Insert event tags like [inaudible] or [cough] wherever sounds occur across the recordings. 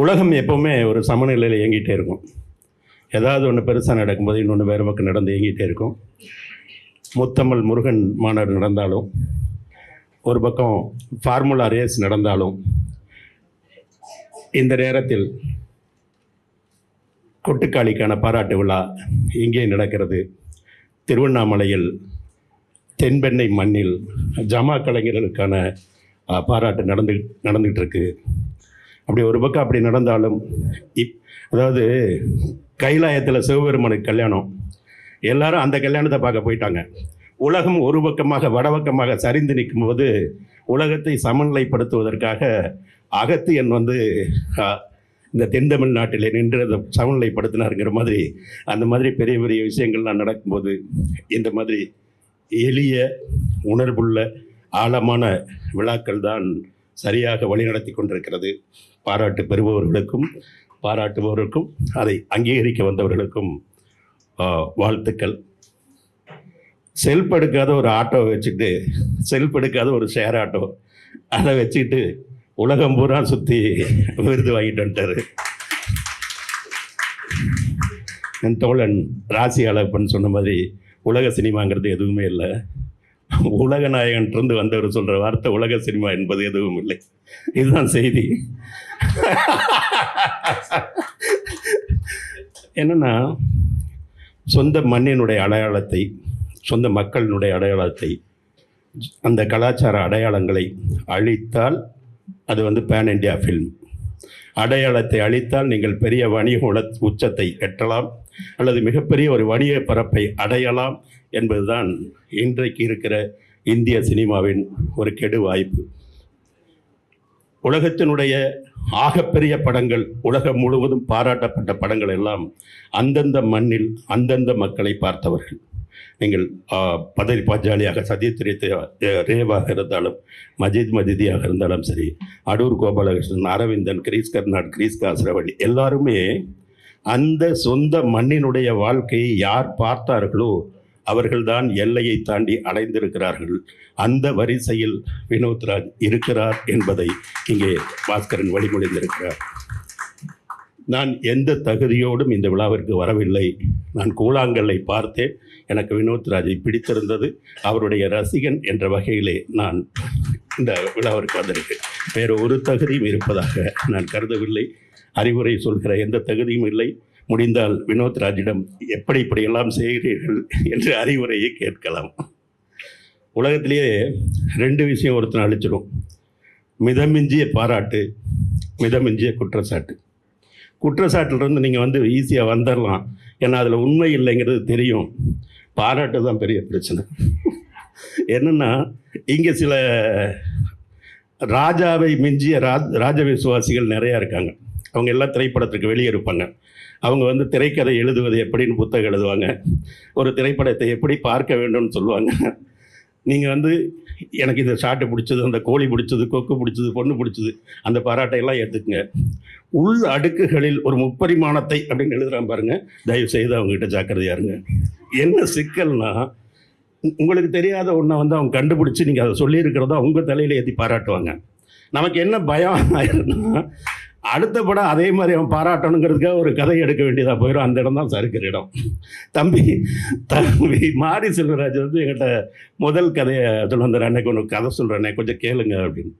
உலகம் எப்போவுமே ஒரு சமநிலையில் இயங்கிட்டே இருக்கும். ஏதாவது ஒன்று பெருசாக நடக்கும்போது இன்னொன்று வேறு பக்கம் நடந்து இயங்கிட்டே இருக்கும். முத்தமிழ் முருகன் மாநாடு நடந்தாலும் ஒரு பக்கம் ஃபார்முலா ரேஸ் நடந்தாலும் இந்த நேரத்தில் கொட்டுக்காளிக்கான பாராட்டு விழா இங்கே நடக்கிறது. திருவண்ணாமலையில் தென்பெண்ணை மண்ணில் ஜமா கலைஞர்களுக்கான பாராட்டு நடந்து நடந்துகிட்டு இருக்குது அப்படி ஒரு பக்கம் அப்படி நடந்தாலும் இப் அதாவது கைலாயத்தில் சிவபெருமனுக்கு கல்யாணம். எல்லாரும் அந்த கல்யாணத்தை பார்க்க போயிட்டாங்க. உலகம் ஒரு பக்கமாக வடபக்கமாக சரிந்து நிற்கும்போது உலகத்தை சமநிலைப்படுத்துவதற்காக அகத்தியன் வந்து இந்த தென் தமிழ்நாட்டில் நின்று அதை சமநிலைப்படுத்தினாருங்கிற மாதிரி அந்த மாதிரி பெரிய பெரிய விஷயங்கள்லாம் நடக்கும்போது இந்த மாதிரி எளிய உணர்வுள்ள ஆழமான விழாக்கள் தான் சரியாக வழிநடத்தி கொண்டிருக்கிறது. பாராட்டு பெறுபவர்களுக்கும் பாராட்டுபவருக்கும் அதை அங்கீகரிக்க வந்தவர்களுக்கும் வாழ்த்துக்கள். செல்ஃப் எடுக்காத ஒரு ஆட்டோவை வச்சுக்கிட்டு செல்ஃப் எடுக்காத ஒரு ஷேர் ஆட்டோ அதை வச்சுக்கிட்டு உலகம் பூரா சுற்றி விருது வாங்கிட்டு வந்துட்டாரு. என் தோழன் ராசி அழப்பன் சொன்ன மாதிரி உலக சினிமாங்கிறது எதுவுமே இல்லை. [laughs] உலக நாயகன்றிருந்து வந்தவர் சொல்கிற வார்த்தை உலக சினிமா என்பது எதுவும் இல்லை. இதுதான் செய்தி. [laughs] என்னன்னா சொந்த மண்ணினுடைய அடையாளத்தை சொந்த மக்களினுடைய அடையாளத்தை அந்த கலாச்சார அடையாளங்களை அழித்தால் அது வந்து பேன் இண்டியா ஃபில்ம் அடையாளத்தை அழித்தால் நீங்கள் பெரிய வணிக உல- உச்சத்தை எட்டலாம் அல்லது மிகப்பெரிய ஒரு வணிக பரப்பை அடையலாம் என்பதுதான் இன்றைக்கு இருக்கிற இந்திய சினிமாவின் ஒரு கெடு வாய்ப்பு. உலகத்தினுடைய ஆகப்பெரிய படங்கள் உலகம் முழுவதும் பாராட்டப்பட்ட படங்கள் எல்லாம் அந்தந்த மண்ணில் அந்தந்த மக்களை பார்த்தவர்கள். நீங்கள் பதவி பாஞ்சாலியாக சத்யத்திரித்த ரேவாக இருந்தாலும் மஜித் மஜிதியாக இருந்தாலும் சரி அடூர் கோபாலகிருஷ்ணன் அரவிந்தன் கிரீஸ் கர்நாட் கிரீஸ் காசரவள்ளி எல்லாருமே அந்த சொந்த மண்ணினுடைய வாழ்க்கையை யார் பார்த்தார்களோ அவர்கள்தான் எல்லையை தாண்டி அடைந்திருக்கிறார்கள் அந்த வரிசையில் வினோத்ராஜ் இருக்கிறார் என்பதை இங்கே பாஸ்கரன் வழிமொழிந்திருக்கிறார். நான் எந்த தகுதியோடும் இந்த விழாவிற்கு வரவில்லை. நான் கூழாங்கல்லை பார்த்தேன். எனக்கு வினோத் ராஜை பிடித்திருந்தது. அவருடைய ரசிகன் என்ற வகையிலே நான் இந்த விழாவிற்கு வந்திருக்கேன் வேறு ஒரு தகுதியும் இருப்பதாக நான் கருதவில்லை. அறிவுரை சொல்கிற எந்த தகுதியும் இல்லை. முடிந்தால் வினோத் ராஜிடம் எப்படி இப்படியெல்லாம் செய்கிறீர்கள் என்று அறிவுரையை கேட்கலாம். உலகத்திலேயே ரெண்டு விஷயம் ஒருத்தனை அழிச்சிடும். மிதமிஞ்சிய பாராட்டு மிதமிஞ்சிய குற்றச்சாட்டு. குற்றச்சாட்டிலிருந்து நீங்கள் வந்து ஈஸியாக வந்துடலாம் ஏன்னா அதில் உண்மை இல்லைங்கிறது தெரியும். பாராட்டு தான் பெரிய பிரச்சனை. என்னென்னா இங்கே சில ராஜாவை மிஞ்சிய ராஜ் ராஜ விசுவாசிகள் நிறையா இருக்காங்க. அவங்க எல்லாம் திரைப்படத்துக்கு வெளியே இருப்பாங்க. அவங்க வந்து திரைக்கதை எழுதுவது எப்படின்னு புத்தகம் எழுதுவாங்க. ஒரு திரைப்படத்தை எப்படி பார்க்க வேண்டும்னு சொல்லுவாங்க. நீங்கள் வந்து எனக்கு இந்த ஷாட்டு பிடிச்சது அந்த கோழி பிடிச்சது கொக்கு பிடிச்சது பொண்ணு பிடிச்சது அந்த பாராட்டையெல்லாம் எடுத்துக்கங்க உள் அடுக்குகளில் ஒரு முப்பரிமாணத்தை அப்படின்னு எழுதுறான் பாருங்கள் தயவு செய்து அவங்ககிட்ட ஜாக்கிரதையாக இருங்க. என்ன சிக்கல்னா உங்களுக்கு தெரியாத ஒன்றை வந்து அவங்க கண்டுபிடிச்சி நீங்கள் அதை சொல்லியிருக்கிறதா உங்கள் தலையில் ஏற்றி பாராட்டுவாங்க. நமக்கு என்ன பயம் ஆயிருன்னா அடுத்த படம் அதே மாதிரி அவன் பாராட்டணுங்கிறதுக்காக ஒரு கதை எடுக்க வேண்டியதாக போயிடும் அந்த இடம் தான் சறுக்கிற இடம். தம்பி தம்பி மாரி செல்வராஜ் வந்து எங்கிட்ட முதல் கதையை சொல்ல வந்தார். அன்னைக்கு ஒன்று கதை சொல்கிறேன்னே கொஞ்சம் கேளுங்க அப்படின்னு.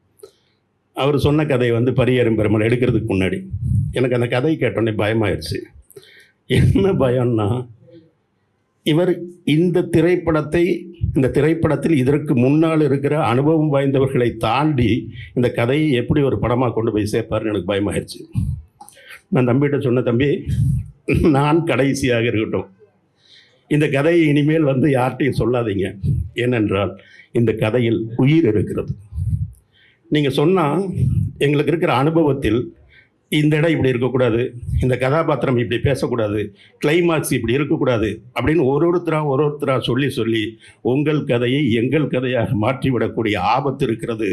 அவர் சொன்ன கதையை வந்து பரியரும் பெருமாள் எடுக்கிறதுக்கு முன்னாடி. எனக்கு அந்த கதையை கேட்டோன்னே பயமாயிருச்சு. என்ன பயம்னா இவர் இந்த திரைப்படத்தை இந்த திரைப்படத்தில் இதற்கு முன்னால் இருக்கிற அனுபவம் வாய்ந்தவர்களை தாண்டி இந்த கதையை எப்படி ஒரு படமாக கொண்டு போய் சேர்ப்பாருன்னு எனக்கு பயமாயிருச்சு. நான் தம்பிகிட்ட சொன்ன தம்பி நான் கடைசியாக இருக்கட்டும். இந்த கதையை இனிமேல் வந்து யார்கிட்டையும் சொல்லாதீங்க. ஏனென்றால் இந்த கதையில் உயிர் இருக்கிறது. நீங்கள் சொன்னால் எங்களுக்கு இருக்கிற அனுபவத்தில் இந்த இடம் இப்படி இருக்கக்கூடாது இந்த கதாபாத்திரம் இப்படி பேசக்கூடாது கிளைமாக்ஸ் இப்படி இருக்கக்கூடாது அப்படின்னு ஒரு ஒருத்தராக ஒரு ஒருத்தராக சொல்லி சொல்லி உங்கள் கதையை எங்கள் கதையாக மாற்றிவிடக்கூடிய ஆபத்து இருக்கிறது.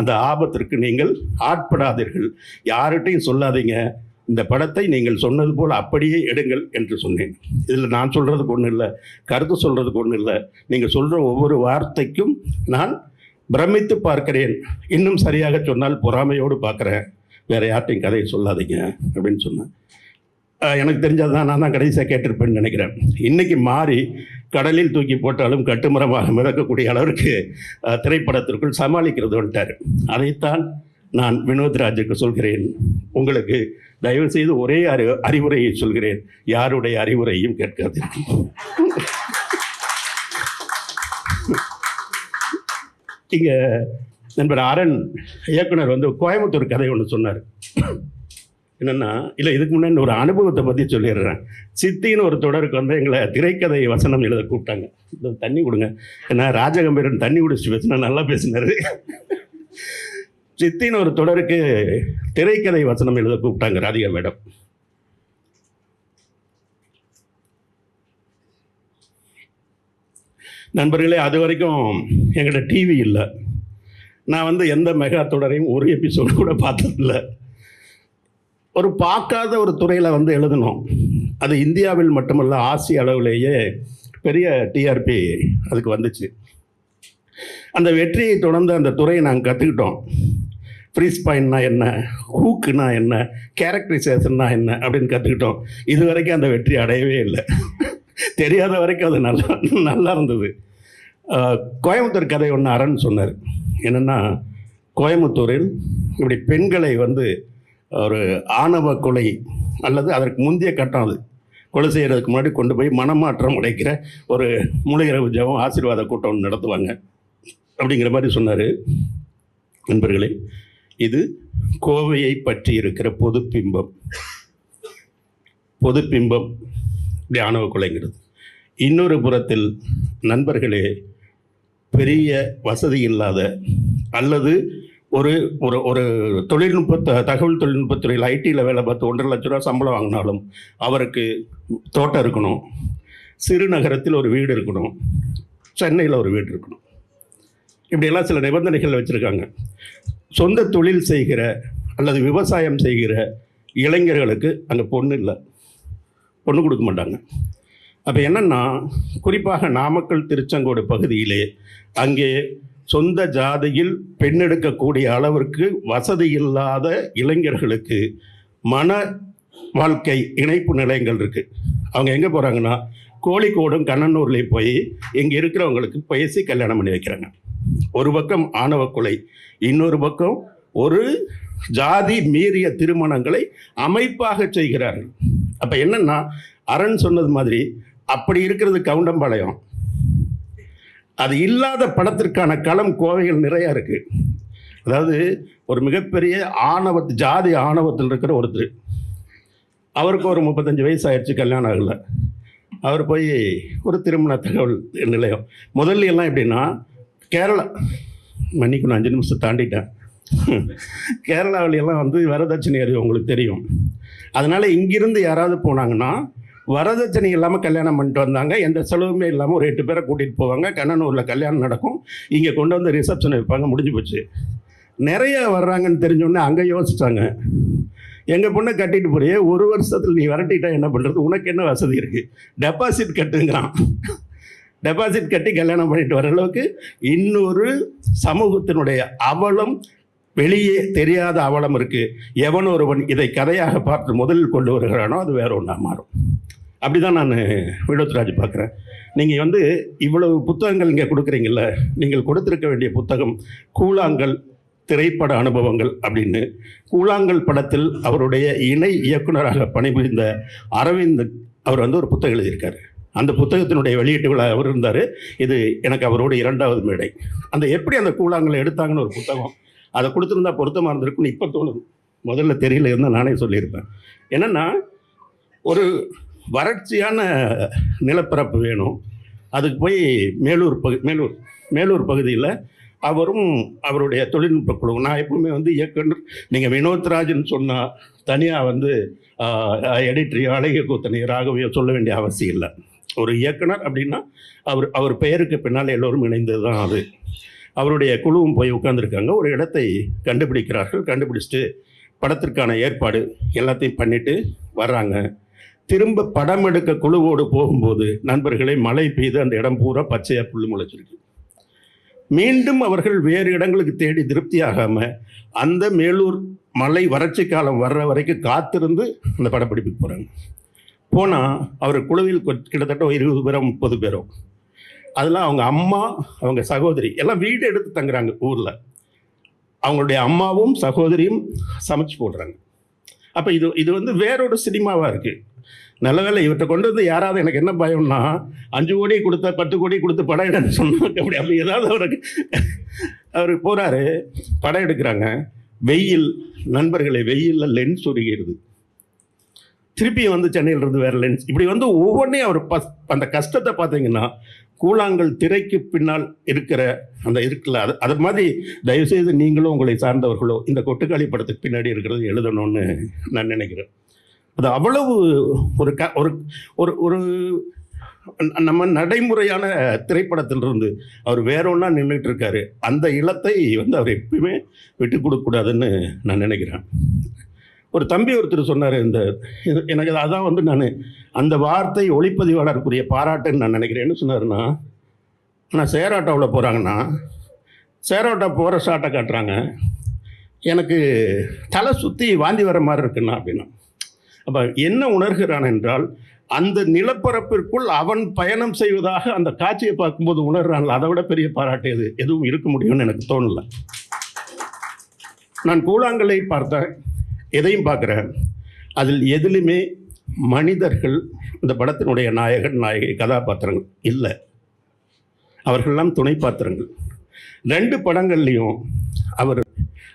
அந்த ஆபத்திற்கு நீங்கள் ஆட்படாதீர்கள். யார்கிட்டையும் சொல்லாதீங்க. இந்த படத்தை நீங்கள் சொன்னது போல் அப்படியே எடுங்கள் என்று சொன்னேன். இதில் நான் சொல்கிறதுக்கு ஒன்றும் இல்லை கருத்து சொல்கிறதுக்கு ஒன்றும் இல்லை. நீங்கள் சொல்கிற ஒவ்வொரு வார்த்தைக்கும் நான் பிரமித்து பார்க்கிறேன். இன்னும் சரியாக சொன்னால் பொறாமையோடு பார்க்குறேன். வேறு யார்ட்டையும் கதையை சொல்லாதீங்க அப்படின்னு சொன்னேன். எனக்கு தெரிஞ்சது தான் நான் தான் கடைசியாக கேட்டிருப்பேன்னு நினைக்கிறேன். இன்றைக்கி மாறி கடலில் தூக்கி போட்டாலும் கட்டுமரமாக மிதக்கக்கூடிய அளவிற்கு திரைப்படத்திற்குள் சமாளிக்கிறது வந்துட்டார். அதைத்தான் நான் வினோத் ராஜுக்கு சொல்கிறேன். உங்களுக்கு தயவு செய்து ஒரே அறி அறிவுரையை சொல்கிறேன். யாருடைய அறிவுரையும் கேட்காதீர்கள். இங்கே நண்பர் அரண் இயக்குனர் வந்து கோயம்புத்தூர் கதை ஒன்று சொன்னார். என்னென்னா இல்லை இதுக்கு முன்னாடி ஒரு அனுபவத்தை பற்றி சொல்லிடுறேன். சித்தின்னு ஒரு தொடருக்கு வந்து எங்களை திரைக்கதை வசனம் எழுத கூப்பிட்டாங்க. இந்த தண்ணி கொடுங்க. ஏன்னா ராஜகம்பீரன் தண்ணி குடிச்சு பேசினா நல்லா பேசினாரு. சித்தின்னு ஒரு தொடருக்கு திரைக்கதை வசனம் எழுத கூப்பிட்டாங்க ராதிகா மேடம். நண்பர்களே அது வரைக்கும் எங்கள்கிட்ட டிவி இல்லை. நான் வந்து எந்த மெகா தொடரையும் ஒரு எபிசோடு கூட பார்த்ததில்ல. ஒரு பார்க்காத ஒரு துறையில் வந்து எழுதணும். அது இந்தியாவில் மட்டுமல்ல ஆசிய அளவிலேயே பெரிய டிஆர்பி அதுக்கு வந்துச்சு. அந்த வெற்றியை தொடர்ந்து அந்த துறையை நாங்கள் கற்றுக்கிட்டோம் ஃப்ரீஸ் பாயிண்ட்னா என்ன? ஹூக்குனா என்ன? கேரக்டரைசேஷன்னா என்ன? அப்படின்னு கற்றுக்கிட்டோம் இது வரைக்கும் அந்த வெற்றி அடையவே இல்லை. தெரியாத வரைக்கும் அது நல்லா நல்லா இருந்தது. கோயம்புத்தூர் கதை ஒன்று அரண் சொன்னார். என்னென்னா கோயம்புத்தூரில் இப்படி பெண்களை வந்து ஒரு ஆணவ கொலை அல்லது அதற்கு முந்தைய கட்டம் அது. கொலை செய்கிறதுக்கு முன்னாடி கொண்டு போய் மனமாற்றம் உடைக்கிற ஒரு மூலிகரவு ஜபம் ஆசீர்வாத கூட்டம் நடத்துவாங்க அப்படிங்கிற மாதிரி சொன்னார். நண்பர்களே இது கோவையை பற்றி இருக்கிற பொது பிம்பம் பொது பிம்பம் இப்படி ஆணவ கொலைங்கிறது. இன்னொரு புறத்தில் நண்பர்களே பெரிய வசதி இல்லாத அல்லது ஒரு ஒரு ஒரு தொழில்நுட்ப தகவல் தொழில்நுட்பத்துறையில் ஐடியில் வேலை பார்த்து ஒன்றரை லட்ச ரூபா சம்பளம் வாங்கினாலும் அவருக்கு தோட்டம் இருக்கணும். சிறுநகரத்தில் ஒரு வீடு இருக்கணும். சென்னையில் ஒரு வீடு இருக்கணும். இப்படியெல்லாம் சில நிபந்தனைகள் வச்சுருக்காங்க. சொந்த தொழில் செய்கிற அல்லது விவசாயம் செய்கிற இளைஞர்களுக்கு அங்கே பொண்ணு இல்லை. பொண்ணு கொடுக்க மாட்டாங்க. அப்போ என்னென்னா குறிப்பாக நாமக்கல் திருச்செங்கோடு பகுதியிலே அங்கே சொந்த ஜாதியில் பெண்ணெடுக்கக்கூடிய அளவிற்கு வசதி இல்லாத இளைஞர்களுக்கு மன வாழ்க்கை இணைப்பு நிலையங்கள் இருக்குது அவங்க எங்கே போகிறாங்கன்னா கோழிக்கோடும் கண்ணனூர்லேயும் போய் இங்கே இருக்கிறவங்களுக்கு பேசி கல்யாணம் பண்ணி வைக்கிறாங்க. ஒரு பக்கம் ஆணவ கொலை இன்னொரு பக்கம் ஒரு ஜாதி மீறிய திருமணங்களை அமைப்பாக செய்கிறார்கள். அப்போ என்னன்னா அரண் சொன்னது மாதிரி அப்படி இருக்கிறது கவுண்டம்பாளையம். அது இல்லாத படத்திற்கான களம் கோவைகள் நிறையா இருக்குது அதாவது ஒரு மிகப்பெரிய ஆணவத்து ஜாதி ஆணவத்தில் இருக்கிற ஒருத்தர். அவருக்கு ஒரு முப்பத்தஞ்சு வயசு ஆயிடுச்சு கல்யாணம் ஆகலை. அவர் போய் ஒரு திருமண தகவல் நிலையம். முதல்ல எல்லாம் எப்படின்னா கேரளா. மன்னிக்கணும் அஞ்சு நிமிஷம் தாண்டிட்டேன். கேரளாவுல எல்லாம் வந்து வரதட்சணை அது உங்களுக்கு தெரியும். அதனால் இங்கிருந்து யாராவது போனாங்கன்னா வரதட்சணை இல்லாமல் கல்யாணம் பண்ணிட்டு வந்தாங்க. எந்த செலவுமே இல்லாமல் ஒரு எட்டு பேரை கூட்டிகிட்டு போவாங்க. கண்ணனூரில் கல்யாணம் நடக்கும். இங்கே கொண்டு வந்து ரிசப்ஷன் வைப்பாங்க. முடிஞ்சு போச்சு. நிறைய வர்றாங்கன்னு தெரிஞ்சோடனே அங்கே யோசிச்சாங்க. எங்கள் பொண்ணை கட்டிட்டு போறியே ஒரு வருஷத்தில் நீ விரட்டிட்டா என்ன பண்ணுறது உனக்கு என்ன வசதி இருக்குது டெபாசிட் கட்டுங்கிறான். டெபாசிட் கட்டி கல்யாணம் பண்ணிட்டு வர அளவுக்கு இன்னொரு சமூகத்தினுடைய அவலம் வெளியே தெரியாத அவலம் இருக்குது எவன் ஒருவன் இதை கதையாக பார்த்து முதலில் கொண்டு வருகிறானோ அது வேற ஒன்றா மாறும். அப்படி தான் நான் விடோத்ராஜ் பார்க்குறேன். நீங்கள் வந்து இவ்வளவு புத்தகங்கள் இங்கே கொடுக்குறீங்கள நீங்கள் கொடுத்துருக்க வேண்டிய புத்தகம் கூழாங்கல் திரைப்பட அனுபவங்கள் அப்படின்னு. கூழாங்கல் படத்தில் அவருடைய இணை இயக்குனராக பணிபுரிந்த அரவிந்த் அவர் வந்து ஒரு புத்தகம் எழுதியிருக்காரு. அந்த புத்தகத்தினுடைய வெளியீட்டு விழா அவர் இருந்தார். இது எனக்கு அவரோட இரண்டாவது மேடை. அந்த எப்படி அந்த கூழாங்கலை எடுத்தாங்கன்னு ஒரு புத்தகம் அதை கொடுத்துருந்தா பொருத்தமாக இருந்திருக்குன்னு இப்போ தோணுது. முதல்ல தெரியல இருந்தால் நானே சொல்லியிருப்பேன். என்னென்னா ஒரு வறட்சியான நிலப்பரப்பு வேணும். அதுக்கு போய் மேலூர் பகு மேலூர் மேலூர் பகுதியில் அவரும் அவருடைய தொழில்நுட்ப குழு நான் எப்பவுமே வந்து இயக்குனர் நீங்கள் வினோத்ராஜன் சொன்னால் தனியாக வந்து எடிட்டரையோ அழகிய கூத்தனையோ ராகவையோ சொல்ல வேண்டிய அவசியம் இல்லை. ஒரு இயக்குனர் அப்படின்னா அவர் அவர் பெயருக்கு பின்னால் எல்லோரும் இணைந்தது தான் அது. அவருடைய குழுவும் போய் உட்காந்துருக்காங்க ஒரு இடத்தை கண்டுபிடிக்கிறார்கள். கண்டுபிடிச்சிட்டு படத்திற்கான ஏற்பாடு எல்லாத்தையும் பண்ணிவிட்டு வர்றாங்க. திரும்ப படம் எடுக்க குழுவோடு போகும்போது நண்பர்களை மழை பெய்து அந்த இடம் பூரா பச்சையாக புல் முளைச்சிருக்கு. மீண்டும் அவர்கள் வேறு இடங்களுக்கு தேடி திருப்தியாகாமல் அந்த மேலூர் மலை வறட்சி காலம் வர்ற வரைக்கும் காத்திருந்து அந்த படப்பிடிப்புக்கு போகிறாங்க போனால் அவர் குழுவில் கிட்டத்தட்ட இருபது பேரோ முப்பது பேரோ. அதெல்லாம் அவங்க அம்மா அவங்க சகோதரி எல்லாம் வீடு எடுத்து தங்குறாங்க ஊரில். அவங்களுடைய அம்மாவும் சகோதரியும் சமைச்சு போடுறாங்க. அப்போ இது இது வந்து வேறொரு சினிமாவாக இருக்குது நல்ல வேலை இவற்றை கொண்டு வந்து யாராவது எனக்கு என்ன பயம்னா அஞ்சு கோடி கொடுத்த பத்து கோடி கொடுத்து படம் எடுன்னு சொன்னாங்க. அப்படி அப்படி ஏதாவது அவருக்கு அவர் போகிறாரு படம் எடுக்கிறாங்க. வெயில் நண்பர்களை வெயிலில் லென்ஸ் உருகிறது திருப்பி வந்து சென்னையில் இருந்து வேற லென்ஸ் இப்படி வந்து ஒவ்வொன்றையும் அவர் பஸ் அந்த கஷ்டத்தை பார்த்தீங்கன்னா கூழாங்கல் திரைக்கு பின்னால் இருக்கிற அந்த இருக்குல்ல அது அது மாதிரி தயவுசெய்து நீங்களும் உங்களை சார்ந்தவர்களோ இந்த கொட்டுக்காளி படத்துக்கு பின்னாடி இருக்கிறது எழுதணும்னு நான் நினைக்கிறேன். அது அவ்வளவு ஒரு க ஒரு ஒரு ஒரு நம்ம நடைமுறையான திரைப்படத்திலிருந்து அவர் வேற ஒன்றா நின்றுட்டு இருக்காரு அந்த இலத்தை வந்து அவர் எப்பயுமே விட்டு கொடுக்கக்கூடாதுன்னு நான் நினைக்கிறேன். ஒரு தம்பி ஒருத்தர் சொன்னார் இந்த இது- எனக்கு அதான் வந்து நான் அந்த வார்த்தை ஒளிப்பதிவாளருக்குரிய பாராட்டுன்னு நான் நினைக்கிறேன். என்ன சொன்னாருன்னா நான் சேராட்டோவில் போகிறாங்கன்னா ஆட்டோ போகிற ஷாட்டை காட்டுறாங்க. எனக்கு தலை சுற்றி வாந்தி வர மாதிரி இருக்குண்ணா அப்படின்னா. அப்போ என்ன உணர்கிறான் என்றால் அந்த நிலப்பரப்பிற்குள் அவன் பயணம் செய்வதாக அந்த காட்சியை பார்க்கும்போது உணர்றான் அதை விட பெரிய பாராட்டு எது? எதுவும் இருக்க முடியும்னு எனக்கு தோணல. நான் கூழாங்கலை பார்த்தேன் எதையும் பார்க்குறேன் அதில் எதிலுமே மனிதர்கள் இந்த படத்தினுடைய நாயகன் நாயகி கதாபாத்திரங்கள் இல்லை. அவர்கள்லாம் துணை பாத்திரங்கள். ரெண்டு படங்கள்லையும் அவர்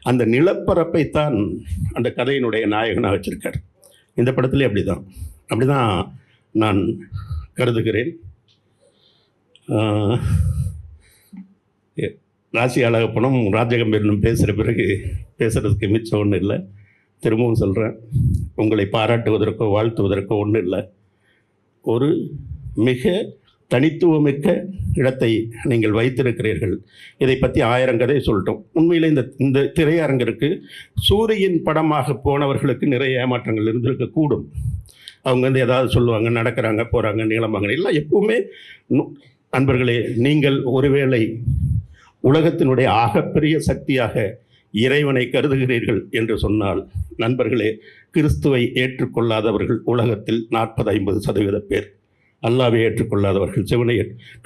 அந்த நிலப்பரப்பைத்தான் அந்த கதையினுடைய நாயகனாக வச்சிருக்கார். இந்த படத்துலேயே அப்படி தான் அப்படி தான் நான் கருதுகிறேன் ராசி அழகப்பனும் ராஜகம்பீரனும் பேசுகிற பிறகு பேசுகிறதுக்கு மிச்சம் ஒன்றும் இல்லை. திரும்பவும் சொல்கிறேன் உங்களை பாராட்டுவதற்கோ வாழ்த்துவதற்கோ ஒன்றும் இல்லை. ஒரு மிக தனித்துவமிக்க இடத்தை நீங்கள் வைத்திருக்கிறீர்கள். இதை பற்றி ஆயிரம் கதை சொல்லிட்டோம். உண்மையில் இந்த இந்த திரையரங்கிற்கு சூரியன் படமாக போனவர்களுக்கு நிறைய ஏமாற்றங்கள் இருந்திருக்கக்கூடும் அவங்க வந்து ஏதாவது சொல்லுவாங்க நடக்கிறாங்க போகிறாங்க நீளமாங்க எல்லாம் எப்பவுமே அன்பர்களே நண்பர்களே நீங்கள் ஒருவேளை உலகத்தினுடைய ஆகப்பெரிய சக்தியாக இறைவனை கருதுகிறீர்கள் என்று சொன்னால் நண்பர்களே கிறிஸ்துவை ஏற்றுக்கொள்ளாதவர்கள் உலகத்தில் நாற்பது ஐம்பது சதவீத பேர். அல்லாவை ஏற்றுக்கொள்ளாதவர்கள். சிவனை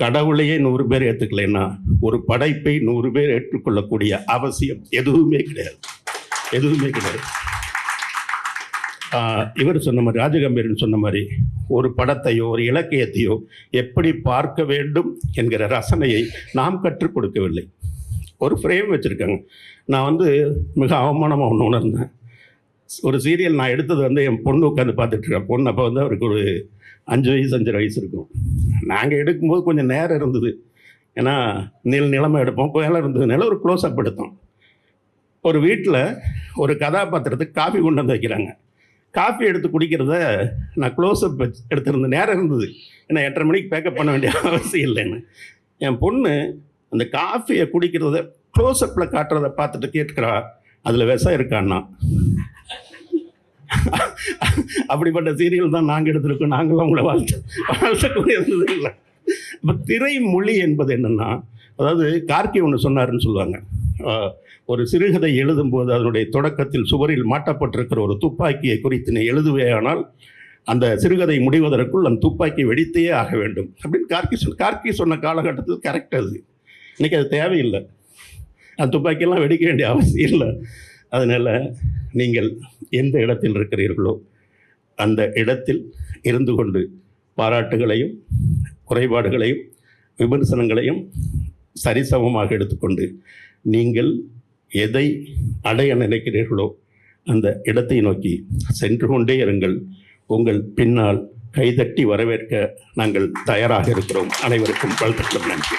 கடவுளையே நூறு பேர் ஏற்றுக்கலைன்னா ஒரு படைப்பை நூறு பேர் ஏற்றுக்கொள்ளக்கூடிய அவசியம் எதுவுமே கிடையாது. எதுவுமே கிடையாது. இவர் சொன்ன மாதிரி ராஜகம்பீரன் சொன்ன மாதிரி ஒரு படத்தையோ ஒரு இலக்கியத்தையோ எப்படி பார்க்க வேண்டும் என்கிற ரசனையை நாம் கற்றுக் கொடுக்கவில்லை. ஒரு ஃப்ரேம் வச்சுருக்காங்க. நான் வந்து மிக அவமானமாக ஒன்று உணர்ந்தேன். ஒரு சீரியல் நான் எடுத்தது வந்து என் பொண்ணு உட்காந்து பார்த்துட்ருக்கேன் பொண்ணு அப்போ வந்து அவருக்கு ஒரு அஞ்சு வயசு அஞ்சரை வயசு இருக்கும். நாங்கள் எடுக்கும்போது கொஞ்சம் நேரம் இருந்தது. ஏன்னா நீள நிலமை எடுப்போம். புயலாக இருந்ததுனால ஒரு க்ளோஸ்அப் எடுத்தோம். ஒரு வீட்டில் ஒரு கதாபாத்திரத்துக்கு காஃபி கொண்டு வந்து வைக்கிறாங்க. காஃபி எடுத்து குடிக்கிறத நான் க்ளோஸ்அப் எடுத்திருந்த நேரம் இருந்தது. ஏன்னா எட்டரை மணிக்கு பேக்கப் பண்ண வேண்டிய [laughs] அவசியம் இல்லைன்னு. என் பொண்ணு அந்த காஃபியை குடிக்கிறத க்ளோஸ்அப்பில் காட்டுறதை பார்த்துட்டு கேட்குறா அதில் விஷம் இருக்கான்னா? அப்படிப்பட்ட சீரியல் தான் நாங்கள் எடுத்திருக்கோம். நாங்களும் உங்களை வாழ்த்து வாழ்த்தக்கூடிய இல்லை. இப்போ திரைமொழி என்பது என்னென்னா அதாவது கார்கி ஒன்று சொன்னாருன்னு சொல்லுவாங்க. ஒரு சிறுகதை எழுதும்போது அதனுடைய தொடக்கத்தில் சுவரில் மாட்டப்பட்டிருக்கிற ஒரு துப்பாக்கியை குறித்து நீ எழுதுவேயானால் அந்த சிறுகதை முடிவதற்குள் அந்த துப்பாக்கி வெடித்தே ஆக வேண்டும். அப்படின்னு கார்கி சொன்ன கார்கி சொன்ன காலகட்டத்தில் கரெக்ட் அது. இன்றைக்கி அது தேவையில்லை. அந்த துப்பாக்கியெல்லாம் வெடிக்க வேண்டிய அவசியம் இல்லை. அதனால் நீங்கள் எந்த இடத்தில் இருக்கிறீர்களோ அந்த இடத்தில் இருந்து கொண்டு பாராட்டுகளையும் குறைபாடுகளையும் விமர்சனங்களையும் சரிசமமாக எடுத்துக்கொண்டு நீங்கள் எதை அடைய நினைக்கிறீர்களோ அந்த இடத்தை நோக்கி சென்று கொண்டே இருங்கள். உங்கள் பின்னால் கைதட்டி வரவேற்க நாங்கள் தயாராக இருக்கிறோம். அனைவருக்கும் வாழ்த்துக்களும் நன்றி.